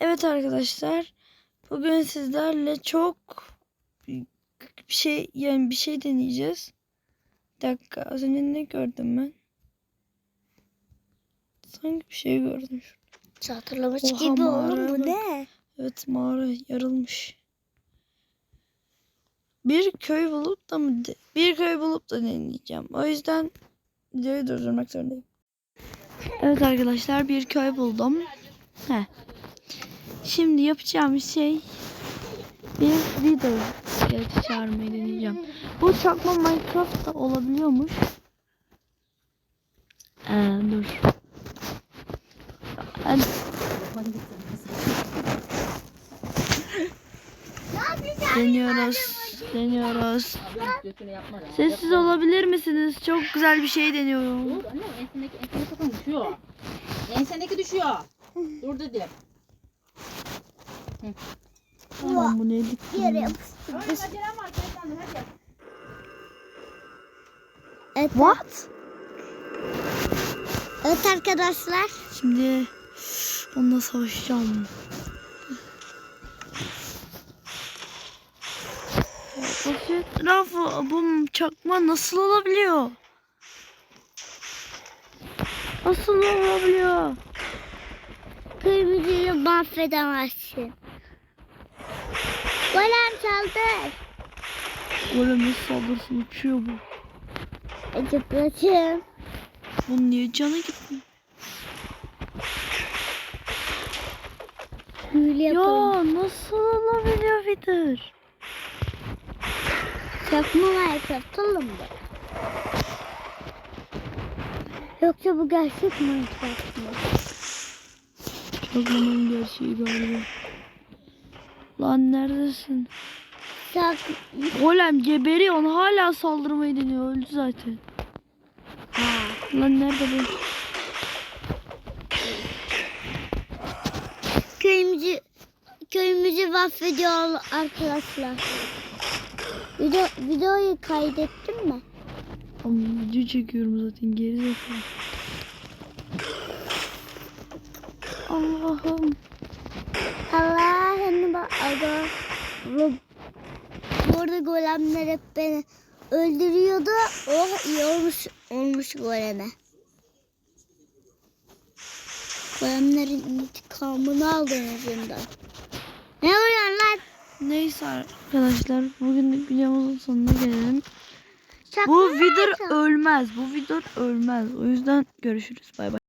Evet arkadaşlar. Bugün sizlerle çok bir şey yani bir şey deneyeceğiz. Bir dakika az önce ne gördüm ben? Sanki bir şey gördüm. şurada. Hatırlamış Oha, gibi oğlum bu ne? Evet mağara yarılmış. Bir köy bulup da mı bir köy bulup da deneyeceğim. O yüzden videoyu durdurmak zorundayım. Evet arkadaşlar bir köy buldum. Heh. Şimdi yapacağım şey bir video çağırmayı deneyeceğim. Bu çakma Minecraft'ta olabiliyormuş. Ee, dur. Ben Deniyoruz. Deniyoruz. Da. Sessiz olabilir misiniz? Çok güzel bir şey deniyorum. Ensendeki ensene sakın düşüyor. Ensendeki düşüyor. Dur dedim. Aman bu ne dik. Yere. Evet, What? evet arkadaşlar. Şimdi onunla savaşacağım. Etrafı bu çakma nasıl olabiliyor? Nasıl olabiliyor? Kırmızıyı mahvedemezsin. Golem saldır. Golem nasıl saldırsın uçuyor bu. Acıklaşım. Bunun niye canı gitmiyor? Büyülü yapalım. Ya nasıl olabiliyor Peter? Çakma Minecraft oğlum bu. Yoksa bu gerçek Minecraft mı? Çakmanın gerçeği galiba. Lan neredesin? Çak... Golem geberiyor hala saldırmayı deniyor öldü zaten. Ha. Lan nerede bu? Köyümüzü köyümüzü mahvediyor arkadaşlar. Video, videoyu kaydettin mi? Oğlum video çekiyorum zaten geri zekalı. Allah'ım. Allah'ım bak aga. Bu Burada golemler hep beni öldürüyordu. Oh iyi olmuş olmuş goleme. Golemlerin intikamını aldı en azından. Ne vuruyorsun lan? Neyse arkadaşlar bugünlük videomuzun sonuna gelelim. Çakma Bu Minecraft. ölmez. Bu video ölmez. O yüzden görüşürüz. Bay bay.